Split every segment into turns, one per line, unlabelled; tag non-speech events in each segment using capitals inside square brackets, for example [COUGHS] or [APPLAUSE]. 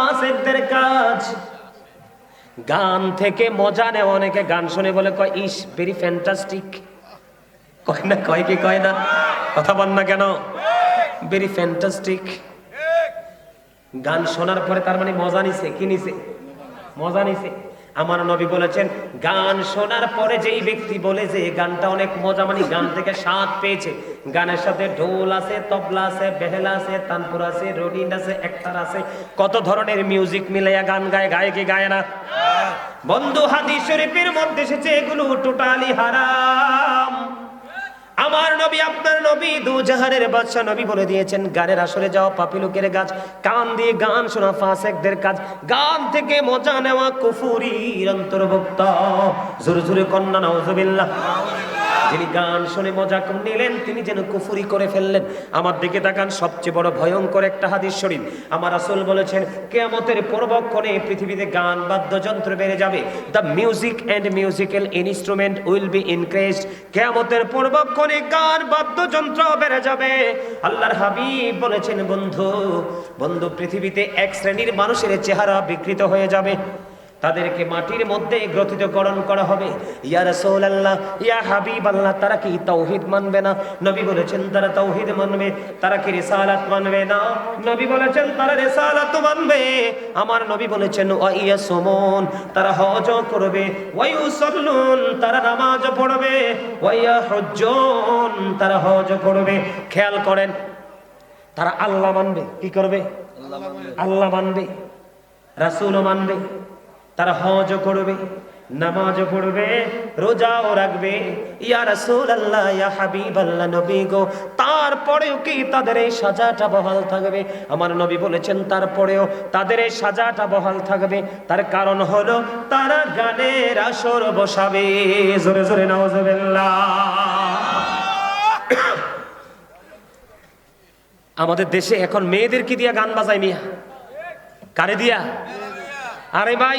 ফাসেকদের কাজ। গান থেকে মজা নেওয়া অনেকে গান শুনে বলে, কয়, ইস ভেরি ফ্যান্টাস্টিক কয় না, কয় কি, কয় না? কথা বল না কেন? ভেরি ফ্যান্টাস্টিক গান শোনার পরে তার মানে মজা নিছে, কি নিছে? মজা নিছে। আমার নবী বলেছেন, গান শোনার পরে যেই ব্যক্তি বলে যে, গানটা অনেক মজা মানে গান থেকে স্বাদ পেয়েছে। গানের সাথে ঢোল আছে, তবলা আছে, বেহেলা আছে, তানপুর আছে রডিন আছে, একতার আছে। কত ধরনের মিউজিক মিলাইয়া গান গায় গায় কি গায় না? বন্ধু হাদিস শরীফের মধ্যে এসেছে এগুলো টোটালি হারাম। আমার নবী, আপনার নবী, দু জাহানের বাদশা নবী বলে দিয়েছেন, গানের আসরে যাওয়া পাপি লোকের গাছ কান দিয়ে গান শোনা ফাসেকদের কাজ, গান থেকে মজা নেওয়া কুফুরির অন্তর্ভুক্ত। জোরে জোরে কন্যা নওয়াজবিল্লাহ যিনি গান শুনে মজা নিলেন, তিনি যেন কুফুরি করে ফেললেন। আমার দিকে তাকান, সবচেয়ে বড় ভয়ঙ্কর একটা হাদিস শরীফ। আমার আসল বলেছেন, কেয়ামতের পূর্বক্ষণে পৃথিবীতে গান, বাদ্যযন্ত্র বেড়ে যাবে। The music and musical instrument will be increased কেয়ামতের পূর্বক্ষণে গান, বাদ্যযন্ত্র বেড়ে যাবে। আল্লাহর হাবিব বলেছেন, বন্ধু বন্ধু, পৃথিবীতে এক শ্রেণির মানুষের চেহারা বিকৃত হয়ে যাবে। তাদেরকে মাটির মধ্যে গ্রথিতকরণ করা হবে। ইয়া রাসূলুল্লাহ, ইয়া হাবিবাল্লাহ, তারা কি তাওহীদ মানবে না? নবী বলেছেন, তারা তাওহীদ মানবে, তারা কি রিসালাত মানবে না? নবী বলেছেন, তারা রিসালাত মানবে। আমার নবী বলেছেন ওয়া ইয়াসুমুন তারা হজ করবে ওয়া ইউসাল্লুন তারা নামাজ পড়বে ওয়া ইয়াহুজ্জুন তারা হজ করবে। খেয়াল করেন, তারা আল্লাহ মানবে, কি করবে? আল্লাহ মানবে। রাসূলও মানবে। তারা হজ করবে নামাজও পড়বে, রোজাও রাখবে। ইয়া রাসূল আল্লাহ ইয়া হাবিব আল্লাহ নবী গো, তারপরেও কি তাদের এই সাজাটা বহাল থাকবে? আমার নবী বলেছেন, তারপরেও তাদের এই সাজাটা বহাল থাকবে। তার কারণ হলো, তারা গানের আসর বসাবে। জোরে জোরে, নাউজুবিল্লাহ। আমাদের দেশে এখন মেয়েদের কি দিয়া গান বাজায় মিয়া? কারে দিয়া? আরে ভাই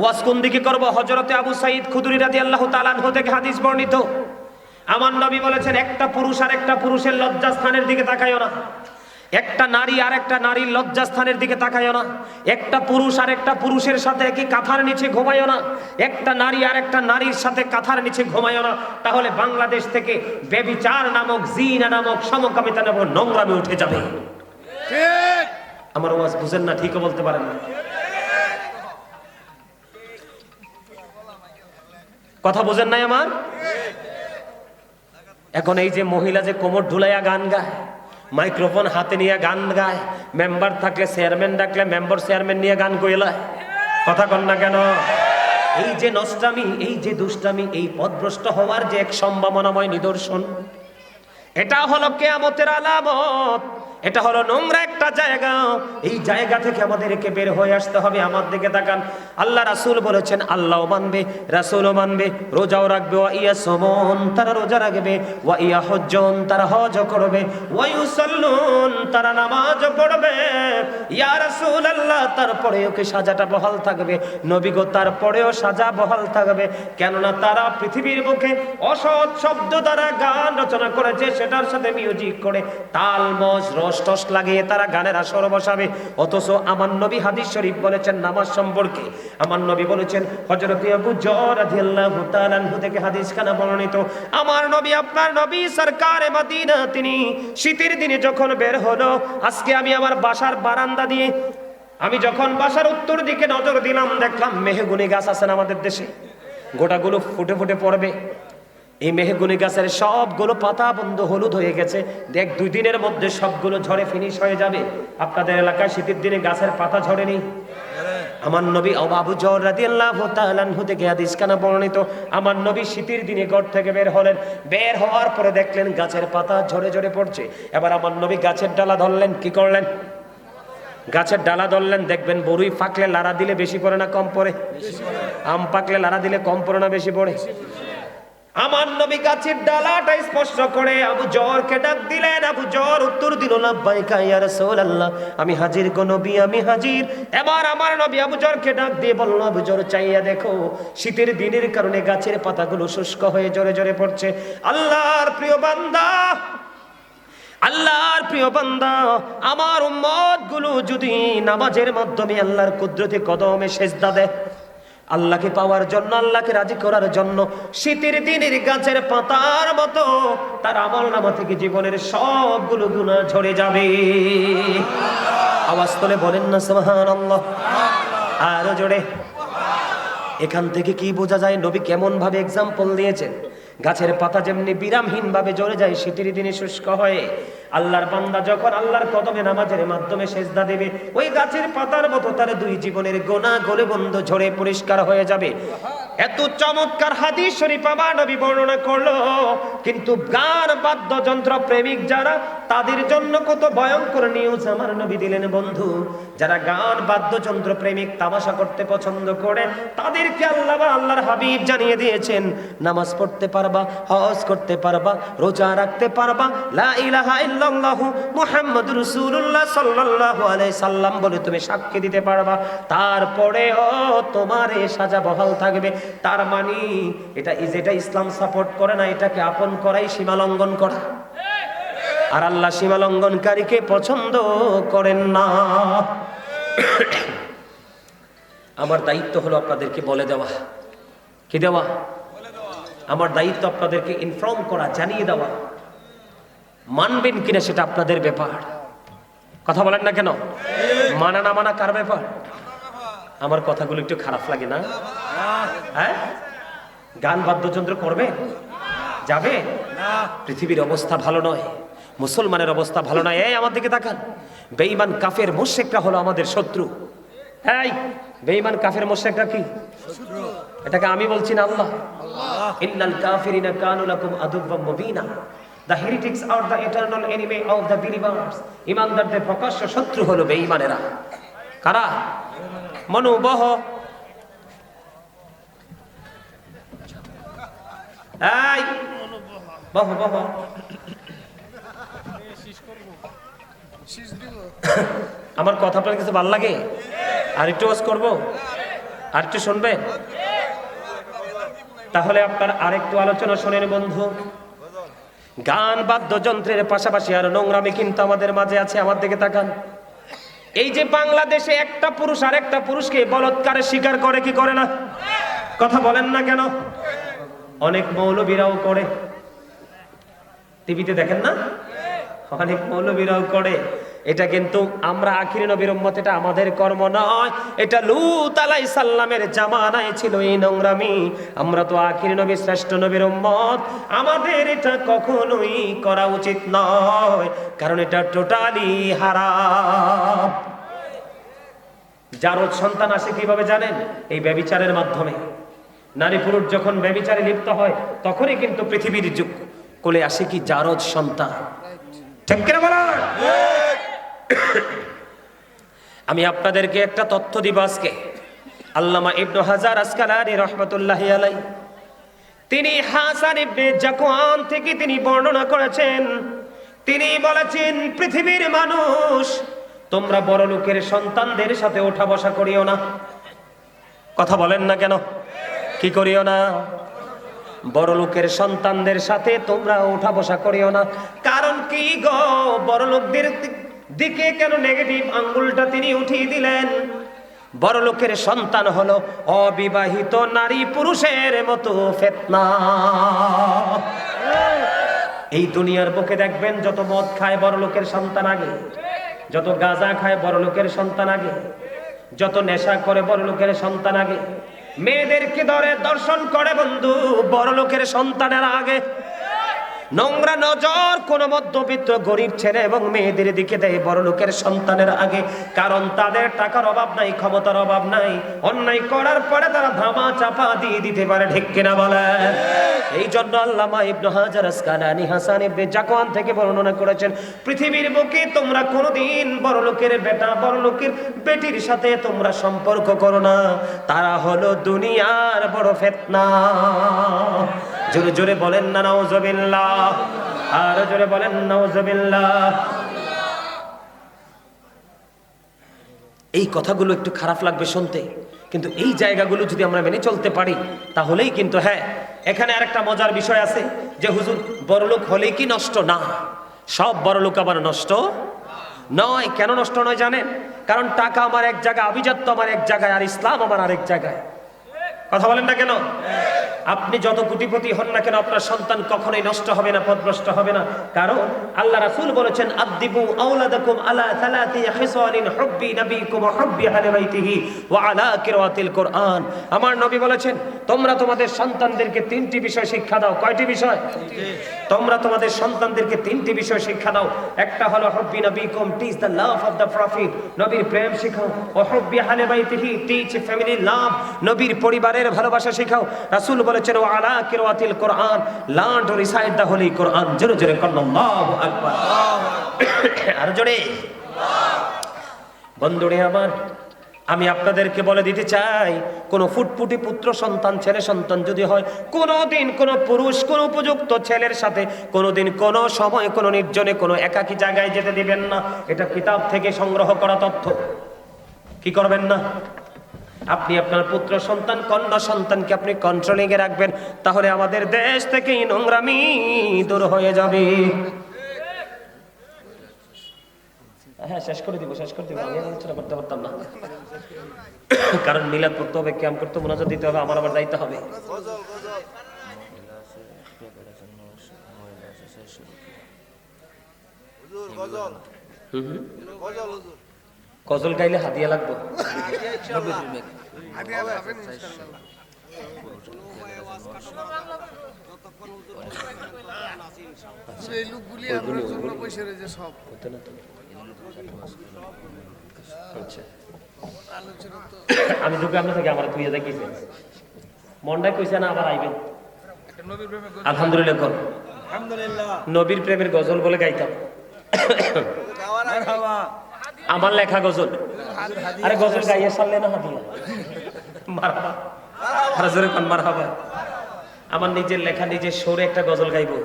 ওয়াজ কোন দিকে করব? হজরতে আবু সাইদ খুদুরি রাদি আল্লাহ তালানহ থেকে হাদিস বর্ণিত। আমার নবী বলেছেন একটা পুরুষ আর একটা পুরুষের লজ্জাস্থানের দিকে তাকাইও না। একটা নারী আর একটা নারীর লজ্জাস্থানের দিকে তাকাইও না। একটা পুরুষ আর একটা পুরুষের সাথে একই কাঁথার নিচে ঘুমাইও না। একটা নারী আর একটা নারীর সাথে কাঁথার নিচে ঘুমাইও না। তাহলে বাংলাদেশ থেকে বেবিচার নামক জিনা নামক সমকামিতা নামক নোংরামে উঠে যাবে। আমার ওয়াজ বুঝেন না ঠিকও বলতে পারেন না। কথা বোঝেন নাই আমার? এখন এই যে মহিলা যে কোমর ঢুলাইয়া গান গায়, মাইক্রোফোন হাতে নিয়ে গান গায়, মেম্বার থাকলে চেয়ারম্যান ডাকলে মেম্বার চেয়ারম্যান নিয়ে গান কইলায় কথা কন না কেন? এই যে নষ্টামি, এই যে দুষ্টামি, এই পদভ্রষ্ট হওয়ার যে এক সম্ভাবনাময় নিদর্শন, এটা হলো কেয়ামতের আলামত। এটা হলো নোংরা একটা জায়গা। এই জায়গা থেকে আমাদেরকে বের হয়ে আসতে হবে। আমার দিকে তাকান। আল্লাহ রাসূল বলেছেন, আল্লাহও মানবে, রাসূলও মানবে। রোজাও রাখবে। ওয়া ইয়া সমন, তারা রোজা রাখবে। ওয়া ইয়া হজ্জন, তারা হজ করবে। ওয়া ইউসাল্লুন, তারা নামাজ পড়বে। ইয়া রাসুল আল্লাহ তারপরেও কি সাজাটা বহাল থাকবে? নবী তারপরেও সাজা বহাল থাকবে। কেননা তারা পৃথিবীর বুকে অসৎ শব্দ দ্বারা গান রচনা করেছে, সেটার সাথে মিউজিক করে। তাল মজ রস টস লাগিয়ে তারা গানের আসর বসাবে। অথচ আমার নবী হাদিস শরীফ বলেছেন নামাজ সম্পর্কে। আমার নবী বলেছেন, হযরত আবু জর রাদিয়াল্লাহু তাআলা থেকে হাদিস খানা বর্ণিত। আমার নবী, আপনার নবী সরকারে মদিনা, তিনি শীতের দিনে যখন বের হলো, আজকে আমি আমার বাসার বারান্দা দিয়ে, আমি যখন বাসার উত্তর দিকে নজর দিলাম, দেখলাম মেহগুনি গাছ আছেন আমাদের দেশে। গোটাগুলো ফুটে ফুটে পড়বে। এই মেহগুনি গাছের সবগুলো পাতা বন্ধ হলুদ হয়ে গেছে। দেখ, দুই দিনের মধ্যে সবগুলো ঝড়ে ফিনিশ হয়ে যাবে। আপনাদের এলাকায় শীতের দিনে গাছের পাতা ঝরেনি? আমার নবী অবাবু জর রাদিয়াল্লাহু তাআলা আনহু থেকে হাদিস কানা বর্ণিত, আমার নবী শীতের দিনে ঘর থেকে বের হলেন। বের হওয়ার পরে দেখলেন গাছের পাতা ঝরে ঝরে পড়ছে। এবার আমার নবী গাছের ডালা ধরলেন, কি করলেন? গাছের ডালা ধরলেন, দেখবেন বরুই পাকলে লাড়া দিলে বেশি পড়ে না, কম পড়ে? আম পাকলে লাড়া দিলে কম পড়ে না, বেশি পড়ে? আমার নবী গাছের ডালাটা স্পর্শ করে আবু জরকে ডাক দিলেন, আবু জর উত্তর দিল, লাব্বাইকা ইয়া রাসূলুল্লাহ, আমি হাজির গো নবী, আমি হাজির। এবার আমার নবী আবু জরকে ডাক দিয়ে বলল, আবু জর চাইয়া দেখো, শীতের দিনের কারণে গাছের পাতাগুলো শুষ্ক হয়ে জোরে জোরে পড়ছে। আল্লাহর প্রিয় বান্দা, আল্লাহর প্রিয় বান্দা, আমার উম্মতগুলো যদি নামাজের মাধ্যমে আল্লাহর কুদরতি কদমে সেজদা দেয় আল্লাহকে পাওয়ার জন্য, আল্লাহকে রাজি করার জন্য শীতের দিনের গাছের পাতার মতো তার আমল নামা থেকে জীবনের সবগুলো গুণা ঝরে যাবে। আওয়াজ তোলে বলেন না, সুবহানাল্লাহ। আরও জোরে। এখান থেকে কি বোঝা যায়? নবী কেমন ভাবে এক্সাম্পল দিয়েছেন? গাছের পাতা যেমনি বিরামহীন ভাবে জ্বরে যায়, শীতের দিনে শুষ্ক হয়ে। আল্লাহর বান্দা যখন আল্লাহর কদমে নামাজের মাধ্যমে সেজদা দেবে, ওই গাছের পাতার মতো তার দুই জীবনের গোনা গলে বন্ধ ঝরে পরিষ্কার হয়ে যাবে। এত চমৎকার হাদিস শরীফ আমার নবী বর্ণনা করল, কিন্তু গান, বাদ্যযন্ত্র, প্রেমিক যারা, তাদের জন্য কত ভয়ঙ্কর নিউজ আমার নবী দিলেন, বন্ধু। যারা গান, বাদ্যযন্ত্র, প্রেমিক তামাশা করতে পছন্দ করে, তাদেরকে আল্লাহ আল্লাহর হাবিব জানিয়ে দিয়েছেন, নামাজ পড়তে পারবা, হজ করতে পারবা, রোজা রাখতে পারবা, লা ইলাহা ইল্লাল্লাহু সাল্লাম বলে তুমি সাক্ষী দিতে পারবা। তোমার এ সাজা বহাল থাকবে। তার মানে এটা যেটা ইসলাম সাপোর্ট করে না, এটাকে আপন করাই সীমা লঙ্ঘন করা। আর আল্লাহ সীমা লঙ্ঘনকারীকে পছন্দ করেন না। আমার দায়িত্ব হলো আপনাদেরকে বলে দেওয়া। কি দেওয়া? আমার দায়িত্ব আপনাদেরকে ইনফর্ম করা, জানিয়ে দেওয়া। মানবেন কিনা সেটা আপনাদের ব্যাপার। কথা বলেন না কেন? মানা না মানা কার ব্যাপার? আমার কথাগুলো একটু খারাপ লাগে না? হ্যাঁ? গান বাদ্যযন্ত্র করবে? যাবে? পৃথিবীর অবস্থা ভালো নয়, মুসলমানের অবস্থা ভালো নয়। এই, আমার দিকে তাকান। বেঈমান, কাফের মোশেকরা হলো আমাদের শত্রু। এই, বেঈমান, কাফের মোশেকরা কি? এটাকে আমি বলছি না আল্লাহ। ইন্নাল কাফিরিনা কানু লাকুম আদুব্বাম মুবিনা। The heretics R the eternal enemy of the believers ইমানদারদের প্রকাশ্য শত্রু হলো বেঈমানেরা। কারা? মনোবহ। এই! বহ বহ। আমার কথা আপনার কাছে ভালো লাগে? আর একটু ওয়াজ করব? আর একটু শুনবেন? তাহলে আপনার আরেকটু আলোচনা শোনেন বন্ধু। গান বাদ্যযন্ত্রের পাশাপাশি আর নোংরামি কিন্তু আমাদের মাঝে আছে, আমার দিকে তাকান। এই যে বাংলাদেশে একটা পুরুষ আর একটা পুরুষকে বলৎকারে স্বীকার করে কি করে না? কথা বলেন না কেন? অনেক মৌলবীরাও করে। টিভিতে দেখেন না? অনেক মৌলবীরাও করে। এটা কিন্তু আমরা আখিরি নবীর উম্মত, এটা আমাদের কর্ম নয়। এটা লুত আলাই সাল্লামের জামানায় ছিল এই নোংরামি। আমরা তো আখিরি নবী শ্রেষ্ঠ নবীর উম্মত। আমাদের এটা কখনোই করা উচিত নয়, কারণ এটা টোটালি হারাম। জারদ সন্তান আসে কীভাবে জানেন? এই ব্যবিচারের মাধ্যমে। নারী পুরুষ যখন ব্যবিচারে লিপ্ত হয়, তখনই কিন্তু পৃথিবীর যুগ। কোলে আসে কি জারদ সন্তান? ঠিক কিনা বলেন? আমি আপনাদেরকে একটা তথ্য দিব আজকে। আল্লামা ইবনু হাজার আসকালানি রহমতুল্লাহি আলাই তিনি হাসান ইবনে জাকুয়ান থেকে তিনি বর্ণনা করেছেন। তিনি বলেছেন, পৃথিবীর মানুষ, তোমরা বড় লোকের সন্তানদের সাথে ওঠা বসা করিও না। কথা বলেন না কেন? কি করিও না? বড় লোকের সন্তানদের সাথে তোমরা ওঠা বসা করিও না। কারণ কি গো? বড় লোকদের দিকে কেন নেগেটিভ আঙ্গুলটা তিনি উঠিয়ে দিলেন? বড় লোকের সন্তান হলো অবিবাহিত নারী পুরুষের মতো ফেতনা। এই দুনিয়ার বুকে দেখবেন, যত মদ খায় বড় লোকের সন্তান আগে, যত গাঁজা খায় বড় লোকের সন্তান আগে, যত নেশা করে বড় লোকের সন্তান আগে, মেয়েদেরকে ধরে দর্শন করে বন্ধু বড় লোকের সন্তানের আগে নোংরা নজর কোন মধ্যবিত্ত গরিব ছেলে এবং মেয়েদের দিকে দেয়, বড় লোকের সন্তানের আগে। কারণ তাদের টাকার অভাব নাই, ক্ষমতার অভাব নাই। অন্যায় করার পরে তারা ধামা চাপা দিয়ে দিতে পারে, ঠিক কিনা বলে এই জন্য আল্লামা ইবনু হাজার আসকালানি হাসান ইবনে জাকওয়ান থেকে বর্ণনা করেছেন, পৃথিবীর বুকে তোমরা কোনোদিন বড় লোকের বেটা, বড় লোকের বেটির সাথে তোমরা সম্পর্ক করো না। তারা হলো দুনিয়ার বড় ফেতনা। জোরে জোরে বলেন না, নাউজুবিল্লাহ। আর জোরে বলেন, নাউজুবিল্লাহ। এই কথাগুলো একটু খারাপ লাগবে শুনতে, কিন্তু এই জায়গাগুলো যদি আমরা মেনে চলতে পারি, তাহলেই কিন্তু হ্যাঁ এখানে আরেকটা মজার বিষয় আছে যে হুজুর, বড়লোক হলেই কি নষ্ট? না, সব বড় লোক আবার নষ্ট নয়। কেন নষ্ট নয় জানেন? কারণ টাকা আমার এক জায়গায়, আভিজাত্য আমার এক জায়গায়, আর ইসলাম আমার আরেক জায়গায়। কথা বলেন না কেন? আপনি যত কোটিপতি হন না কেন, আপনার সন্তান কখনোই নষ্ট হবে না পথভ্রষ্ট হবে না। কারণ আল্লাহ রাসূল বলেছেন আদিবু আওলাদাকুম আলা সালাতি খিসালিন হুব্বি নবীকুম ওয়া হুব্বি বাইতিহি ওয়া আলা কিরাতিল কোরআন। আমার নবী বলেছেন, তোমরা তোমাদের সন্তানদেরকে তিনটি বিষয় শিক্ষা দাও। কয়টি বিষয়? তোমরা তোমাদের সন্তানদেরকে তিনটি বিষয় শিক্ষা দাও। একটা হলো, হুব্বি নবীকুম teach the love of the prophet নবীর প্রেম শেখাও। ওয়া হুব্বি আহলি বাইতিহি টিচ ফ্যামিলি লাভ নবীর পরিবারের ভালোবাসা শেখাও। রাসূল বলেছেন ও আলা কিরাতিল কোরআন learn to recite the holy Quran. জোরে জোরে আল্লাহু আকবার। আর জোরে। বন্ধুরে আমার, আমি আপনাদেরকে বলে দিতে চাই, কোনো ফুটফুটি পুত্র সন্তান, ছেলে সন্তান যদি হয় কোনো দিন কোনো পুরুষ, কোনো উপযুক্ত ছেলের সাথে কোনো দিন কোনো সময়, কোনো নির্জনে, কোনো একাকী জায়গায় যেতে দিবেন না। এটা কিতাব থেকে সংগ্রহ করা তথ্য। কি করবেন না? আপনি আপনার পুত্র সন্তান কন্যা সন্তানকে আপনি কন্ট্রোলিং এ রাখবেন তাহলে আমাদের দেশ থেকে এই নোংরামি দূর হয়ে যাবে। হ্যাঁ শেষ করে দিব শেষ করে দিব আমি আলোচনা করতে পারতাম না। কারণ মিলাদ করতে হবে ক্যাম্প করতে মোনাজাত দিতে হবে আমার আবার দায়িত্ব হবে। হুম হুম।
গজল
গাইলে হাদিয়া লাগবে। আমি আপনার থেকে আমার তুই দেখিয়েছেন মনটাই কইছে না আবার আইবেন। আলহামদুলিল্লাহ কর। নবীর প্রেমের গজল বলে গাইতাম। আমার লেখা গজল। আরে গজল গাইয়ে সারলে না হাদিয়া মারহাবা। আরে জোরে আমার নিজের লেখা, নিজের সুরে একটা গজল গাইবো।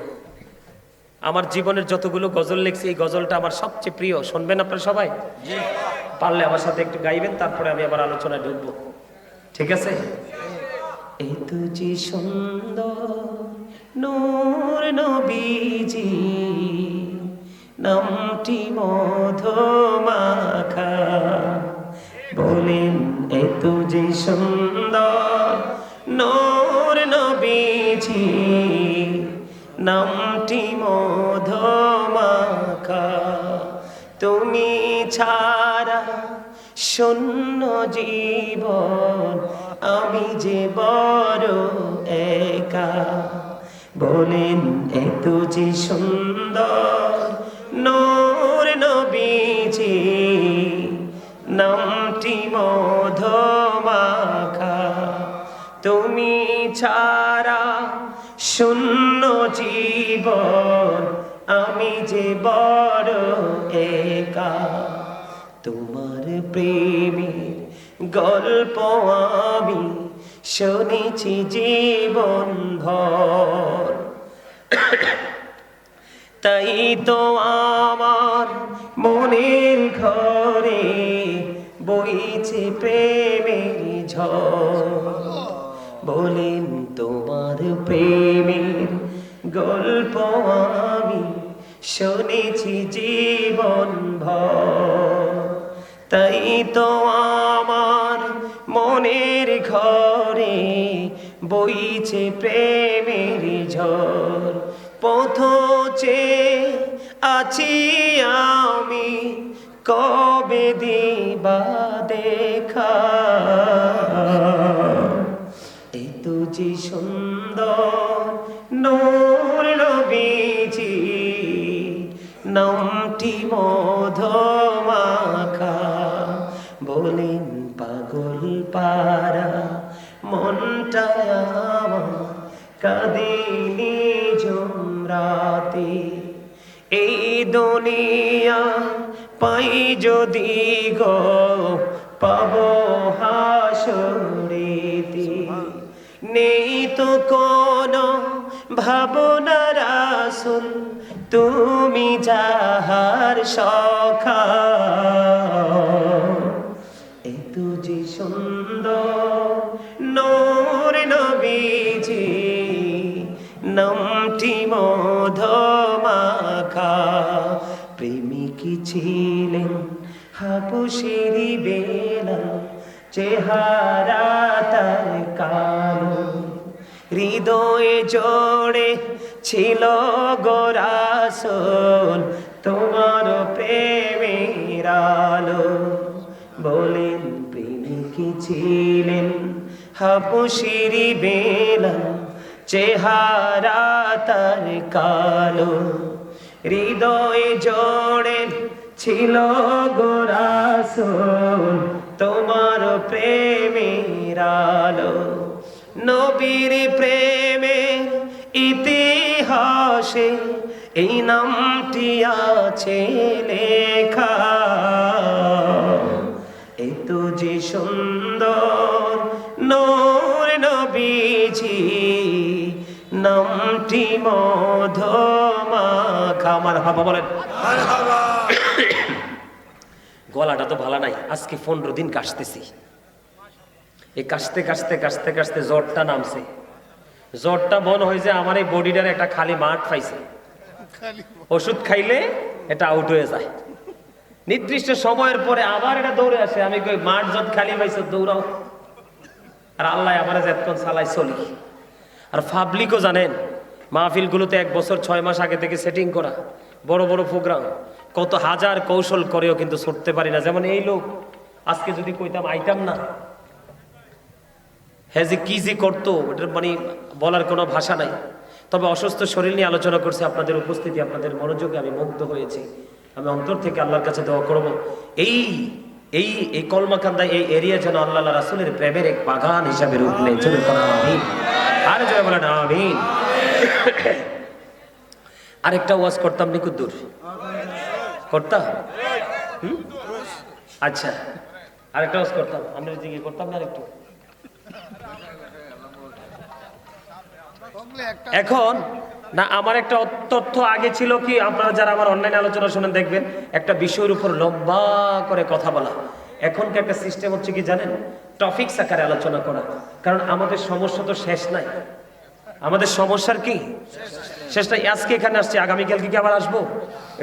আমার জীবনের যতগুলো গজল লিখছি, এই গজলটা আমার সবচেয়ে প্রিয়। শুনবেন আপনারা সবাই? পারলে আমার সাথে একটু গাইবেন, তারপরে আমি আবার আলোচনায় ঢুকবো। ঠিক আছে? এই সুন্দর নূর নবীজি নামটি মধুমাখা। বলেন এ তুজি সুন্দর নূর নবীজি, নামটি মধুমাখা। তুমি ছাড়া শূন্য জীবন, আমি যে বড় একা। বলেন, এত যে সুন্দর নূর নবীজি, নামটি মধুমাখা। তুমি ছাড়া শূন্য জীবন, আমি যে বড় একা। তোমার প্রেমের গল্প আমি শুনেছি জীবন ভর। তাই তো আমার মনের ঘরে বইছে প্রেমের ঝড়। বলেন তোমার প্রেমের গল্প আমি শুনেছি জীবন ভর। তাই তো আমার মনের ঘরে বইছে প্রেমের ঝড়। পথচে আছি আমি, কবে দিবা দেখা? এই তো যে সুন্দর নূর নবীজি, নামটি মধুমাখা। বলেন পাগল পারা মনটা আমার জমরাতে এই দুনিয়া পাই যদি গো পাব হাসরেতে। নেই তো কোনো ভাবনার আসল তুমি যাহার সখা। মধুমাখা। ছিলেন হাপুসেরি বেলা, চেহারা তার কালো। হৃদয়ে জোড়ে ছিল গোরাসল, তোমার প্রেমের আলো। বলেন, প্রেমিকি ছিলেন হাপুসিরি বেলা। চেহারা তার কালো, হৃদয়ে জোড়ে ছিল গোরাসল তোমার প্রেমের আলো, নবীর প্রেমের ইতিহাসে এই নামটি আছে লেখা। এত যে সুন্দর নূর নামটি মধমাখা আমার বলেন। গলাটা তো ভালো নাই আজকে পনেরো দিন কাশতেছি। এই কাশতে কাশতে কাশতে কাশতে জ্বরটা নামছে। জ্বরটা মন হয়েছে আমার এই বডিটার একটা খালি মাঠ পাইছে। ওষুধ খাইলে এটা আউট হয়ে যায়। নির্দিষ্ট সময়ের পরে আবার এটা দৌড়ে আসে। আমি কই মাঠ যত খালি পাইছো দৌড়াও। আর আল্লাহ আমার এতক্ষণ চালাই চলি। আর পাবলিকও জানেন, মাহফিলগুলোতে এক বছর ছয় মাস আগে থেকে সেটিং করা, বড় বড় প্রোগ্রাম কত হাজার কৌশল করেও কিন্তু ছুটতে পারি না। যেমন এই লোক, আজকে যদি কইতাম আইতাম না হ্যাঁ যে কি যে করতো ওটার মানে বলার কোনো ভাষা নাই। তবে অসুস্থ শরীর নিয়ে আলোচনা করছে, আপনাদের উপস্থিতি, আপনাদের মনোযোগে আমি মুগ্ধ হয়েছি। আমি অন্তর থেকে আল্লাহর কাছে দোয়া করব। এই এই এই কলমাকান্দায়, এই এরিয়া যেন আল্লাহ রাসুলের প্রেমের এক বাগান হিসাবে রূপ আমিন আর জয় বলেন, আমিন। আরেকটা ওয়াজ করতাম নিকুদ্দুর করতাম? হুম? আচ্ছা আরেকটা ওয়াজ করতাম। আমরা দিকে করতাম না আরেকটু। এখন, না, আমার একটা তথ্য আগে ছিল কি, আপনারা যারা আমার অনলাইন আলোচনা শুনেন, দেখবেন, একটা বিষয়ের উপর লম্বা করে কথা বলা। এখনকার একটা সিস্টেম হচ্ছে কি জানেন? টপিক আকারে আলোচনা করা। কারণ আমাদের সমস্যা তো শেষ নাই। আমাদের সমস্যার কি? শেষ নাই। আজকে এখানে আসছি, আগামীকাল কি আবার আসব?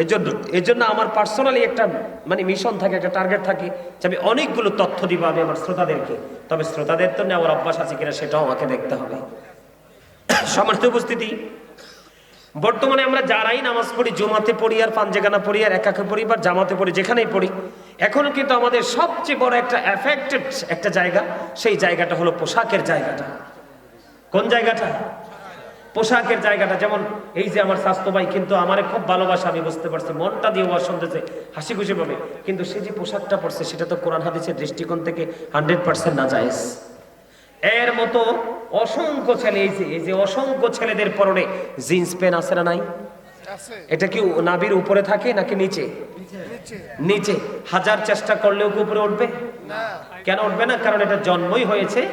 এর জন্য এর জন্য আমার পার্সোনালি একটা মানে মিশন থাকে, একটা টার্গেট থাকে যে আমি অনেকগুলো তথ্য দিব আমি আমার শ্রোতাদেরকে। তবে শ্রোতাদের তো নেওয়ার অভ্যাস আছে কিনা সেটাও আমাকে দেখতে হবে। সম্মানিত উপস্থিতি বর্তমানে আমরা যারাই নামাজ পড়ি, জমাতে পড়ি আর পাঞ্জেগানা পড়ি আর একাকে পড়ি বা জামাতে পড়ি, যেখানেই পড়ি, এখন কিন্তু আমাদের সবচেয়ে বড় একটা এফেক্টেড একটা জায়গা, সেই জায়গাটা হলো পোশাকের জায়গাটা। কোন জায়গাটা? পোশাকের জায়গাটা। যেমন এই যে আমার স্বাস্থ্য ভাই কিন্তু আমার খুব ভালোবাসা, আমি বুঝতে পারছি, মনটা দিয়ে ওয়ার শুনতেছে হাসি খুশি পাবে। কিন্তু সে যে পোশাকটা পড়ছে সেটা তো কোরআন হাদিসের দৃষ্টিকোণ থেকে হান্ড্রেড পার্সেন্ট না যায় এর মতো অসংখ্য ছেলে এই যে এই যে অসংখ্য ছেলেদের পরনে জিন্স প্যান্ট আছে না নাই? এটা কি নাবির উপরে থাকে নাকি নিচে?
নিচে।
নিচে। হাজার চেষ্টা করলেও কি উপরে উঠবে?
না।
কেন উঠবে না? কারণ এটা জন্মই হয়েছে।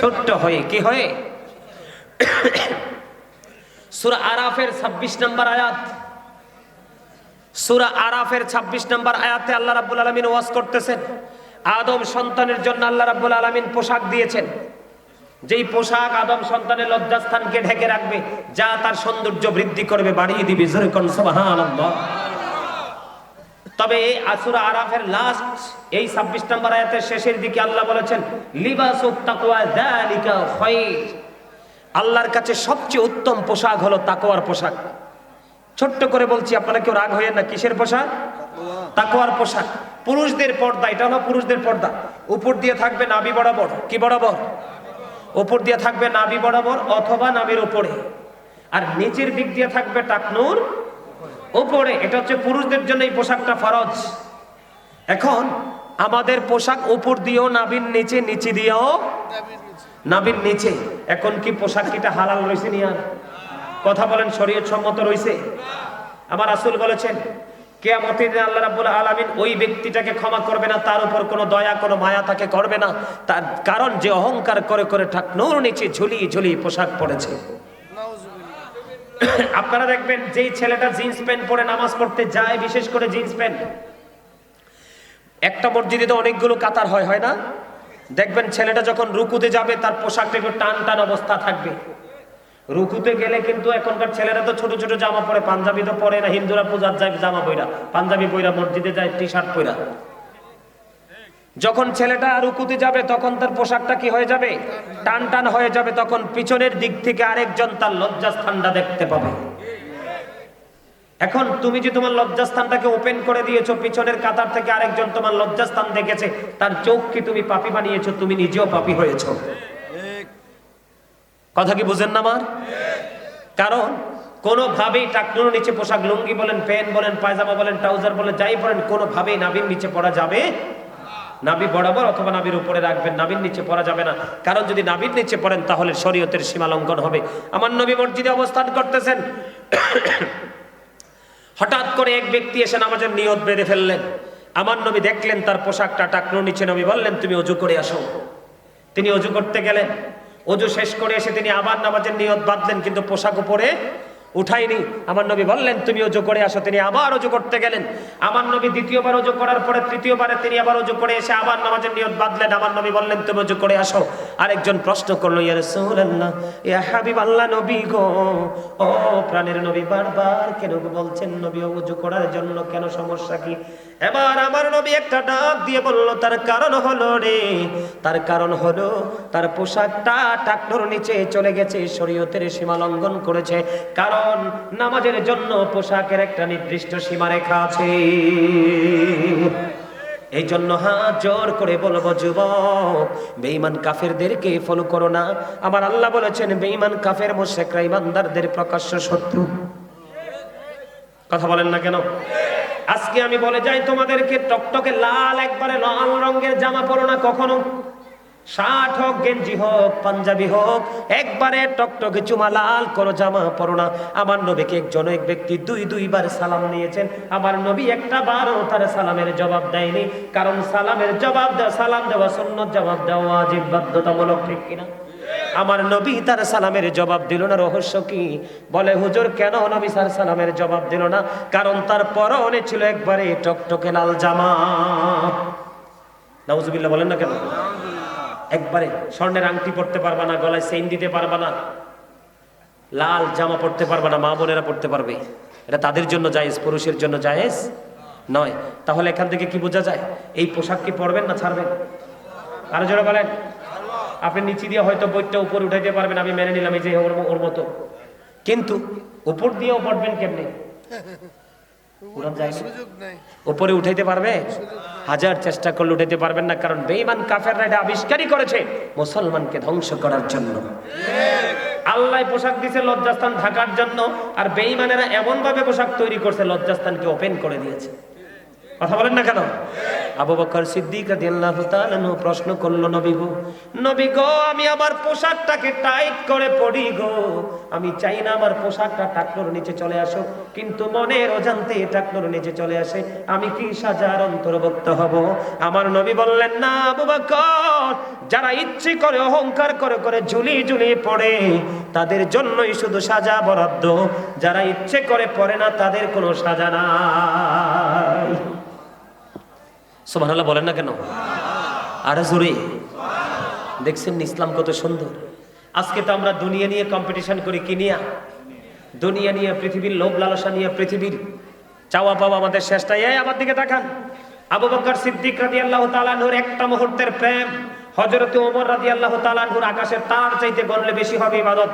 ছোট্ট হয়ে। কি হয়ে? সুরা আরাফের ২৬ নম্বর আয়াত। সুরা আরাফের ২৬ নম্বর আয়াতে আল্লাহ রাব্বুল আলামিন ওয়াজ করতেছেন। আদম সন্তানের জন্য আল্লাহ রাব্বুল আলামিন পোশাক দিয়েছেন। যেই পোশাক আদম সন্তানের লজ্জাস্থানকে ঢেকে রাখবে, যা তার সৌন্দর্য বৃদ্ধি করবে, বাড়িয়ে দিবে। তবে এই আসুরা আরাফের লাস্ট এই ছাব্বিশ নম্বর আয়াতের শেষের দিকে আল্লাহ বলেছেন খায়র আল্লাহর কাছে সবচেয়ে উত্তম পোশাক হলো তাকওয়ার পোশাক। ছোট্ট করে বলছি, আপনারা কেউ রাগ হয়ে না, কিসের পোশাক? তাকওয়ার পোশাক। পুরুষদের পর্দা, এটা হলো পুরুষদের পর্দা। উপর দিয়ে থাকবে নাভি বরাবর, কি বরাবর? উপর দিয়ে থাকবে নাভি বরাবর অথবা নাভির উপরে। আর নিচের দিক দিয়ে থাকবে টাকনুর উপরে। এটা হচ্ছে পুরুষদের জন্য এই পোশাকটা ফরজ। এখন আমাদের পোশাক উপর দিয়েও, নাভির নিচে নিচে দিয়েও
দাবির নিচে।
এখন কি পোশাক কিটা হালাল রয়েছে নি আর কথা বলেন শরীয়ত সম্মত রয়েছে? আমার আসল বলেছেন কেয়ামতের দিন আল্লাহ রাব্বুল আলামিন ওই ব্যক্তিটাকে ক্ষমা করবে না, তার উপর কোনো দয়া, কোনো মায়া তাকে করবে না। তার কারণ যে অহংকার করে করে ঠাকনুর নিচে ঝুলিয়ে ঝুলিয়ে পোশাক পড়েছে [COUGHS] আপনারা দেখবেন যেই ছেলেটা জিন্স প্যান্ট পরে নামাজ পড়তে যায়, বিশেষ করে জিন্স প্যান্ট। একটা মসজিদে তো অনেকগুলো কাতার হয় হয় না? দেখবেন ছেলেটা যখন রুকুতে যাবে, তার পোশাকটা একটু টান টান অবস্থা থাকবে। রুকুতে গেলে কিন্তু এখনকার ছেলেরা তো ছোট ছোট জামা পরে, পাঞ্জাবি তো পরে না, হিন্দুরা পূজার যায় জামা পইরা, পাঞ্জাবি পইরা, মসজিদে যায় টি শার্ট পইরা। যখন ছেলেটা রুকুতে যাবে, তখন তার পোশাকটা কি হয়ে যাবে? টান টান হয়ে যাবে, তখন পিছনের দিক থেকে আরেকজন তার লজ্জাস্থানটা দেখতে পাবে। এখন তুমি যে তোমার লজ্জাস্থানটাকে ওপেন করে দিয়েছ, পিছনের কাতার থেকে আরেকজন তোমার লজ্জাস্থান দেখেছে, তার চোখ কি তুমি পাপি বানিয়েছো? তুমি নিজেও পাপি হয়েছো। কথা কি বুঝেন না আমার? কারণ কোনোভাবেই টাকনুর নিচে পোশাক লুঙ্গি বলেন, প্যান্ট বলেন, পায়জামা বলেন, ট্রাউজার বলেন, যাই বলেন, কোনোভাবেই নাবির নিচে পড়া যাবে নাবি বরাবর অথবা নাবির উপরে রাখবেন নাবির নিচে পড়া যাবে না। কারণ যদি নাবির নিচে পড়েন, তাহলে শরীয়তের সীমা লঙ্ঘন হবে। আমার নবী মসজিদে অবস্থান করতেছেন। হঠাৎ করে এক ব্যক্তি এসে নামাজের নিয়ত বেঁধে ফেললেন। আমার নবী দেখলেন তার পোশাকটা টাকনুর নিচে, নবী বললেন, তুমি অজু করে আসো। তিনি অজু করতে গেলেন। অজু শেষ করে এসে তিনি আবার নামাজের নিয়ত বাঁধলেন, কিন্তু পোশাক উপরে উঠাইনি আমার নবী বললেন, তুমি অজু করে আসো। তিনি আবার অজু করতে গেলেন। আমার নবী দ্বিতীয়বার অজু করার পরে তৃতীয়বারে তিনি আবার অজু করে এসে আবার নামাজের নিয়ত বাঁধলেন। আমার নবী বললেন, তুমি অজু করে আসো। আরেকজন প্রশ্ন করল আল্লাহ নবী গো, ও প্রাণের নবী বারবার কেন বলছেন নবী অজু করার জন্য? কেন সমস্যা কি? এবার আমার নবী একটা ডাক দিয়ে বলল, তার কারণ হলো রে, তার কারণ হলো তার পোশাকটা টাকনোর নিচে চলে গেছে, শরীয়তের সীমা লঙ্ঘন করেছে। কারণ নামাজের জন্য পোশাকের একটা নির্দিষ্ট সীমা রেখা আছে। এই জন্য হাত জোর করে বলব, যুবক, বেঈমান কাফেরদেরকে ফলো করো না। আমার আল্লাহ বলেছেন, বেঈমান কাফের, মোশেকরা ইমানদারদের প্রকাশ্য শত্রু। কথা বলেন না কেন? আজকে আমি বলে যাই, তোমাদেরকে টকটকে লাল একবারে লাল রঙের জামা পরো না কখনো। শার্ট হোক, গেঞ্জি হোক, পাঞ্জাবি হোক, একবারে টকটকে চুমা লাল করো জামা পরো না। আমার নবীকে একজন এক ব্যক্তি দুই দুইবার সালাম নিয়েছেন। আমার নবী একটা বারও তার সালামের জবাব দেয়নি। কারণ সালামের জবাব দেওয়া, সালাম দেওয়া, সুন্নত জবাব দেওয়া আজীব বাধ্যতামূলক, ঠিক কিনা? আমার নবী তার সালামের জবাব দিল না, রহস্য কি? বলে, হুজুর, কেন নবী স্যার সালামের জবাব দিল না? কারণ তার পরনে ছিল একবারে টকটকে লাল জামা। নাউজুবিল্লাহ, বলেন না কেন? একবারে স্বর্ণের আংটি পড়তে পারবা না, গলায় চেইন দিতে পারবা না, লাল জামা পড়তে পারবা না, মা বোনেরা পড়তে পারবে। এটা তাদের জন্য জায়েজ, পুরুষের জন্য জায়েজ নয়। তাহলে এখান থেকে কি বোঝা যায়? এই পোশাক কি পরবেন না ছাড়বেন? আরও জোরে বলেন। আপনি নিচে দিয়ে হয়তো বইটা উপরে উঠাইতে পারবেন, আমি মেনে নিলাম, এই যে ওর ওর মতো। কিন্তু উপর দিয়েও কেমনে? উপরে উঠাইতে পারবে? হাজার চেষ্টা করলে উঠাইতে পারবেন না, কারণ বেঈমান কাফেররা এটা আবিষ্কারই করেছে মুসলমানকে ধ্বংস করার জন্য। আল্লাহ পোশাক দিছে লজ্জাস্থান ঢাকার জন্য, আর বেঈমানেরা এমন ভাবে পোশাক তৈরি করছে, লজ্জাস্থানকে ওপেন করে দিয়েছে। কথা বলেন না কেন? আবু বকর সিদ্দিক প্রশ্ন করল, নবী গো নবী গো, আমি আমার পোশাকটাকে টাইট করে পড়ি গো। আমি চাই না আমার পোশাকটা টাকনোর নিচে চলে আসো কিন্তু মনের অজান্তে টাকনোর নিচে চলে আসে। আমি কি সাজার অন্তর্ভুক্ত হব? আমার নবী বললেন, না আবু বকর, যারা ইচ্ছে করে, অহংকার করে করে ঝুলি ঝুলি পড়ে, তাদের জন্যই শুধু সাজা বরাদ্দ। যারা ইচ্ছে করে পড়ে না, তাদের কোনো সাজা নাই। সুবহানাল্লাহ বলেন না কেন? আরে জোরে। দেখছেন ইসলাম কত সুন্দর? আজকে তো আমরা দুনিয়া নিয়ে কম্পিটিশন করি, কি নিয়া? দুনিয়া নিয়ে, পৃথিবীর লোভ লালসা নিয়ে, পৃথিবীর চাওয়া পাওয়া আমাদের শেষটা এই আমার দিকে দেখান আবু বকর সিদ্দিক রাদিয়াল্লাহু তাআলা নূর একটা মুহূর্তের প্রেম, হযরত ওমর রাদিয়াল্লাহু তাআলা নূর আকাশের তার চাইতে গণলে বেশি হবে ইবাদত।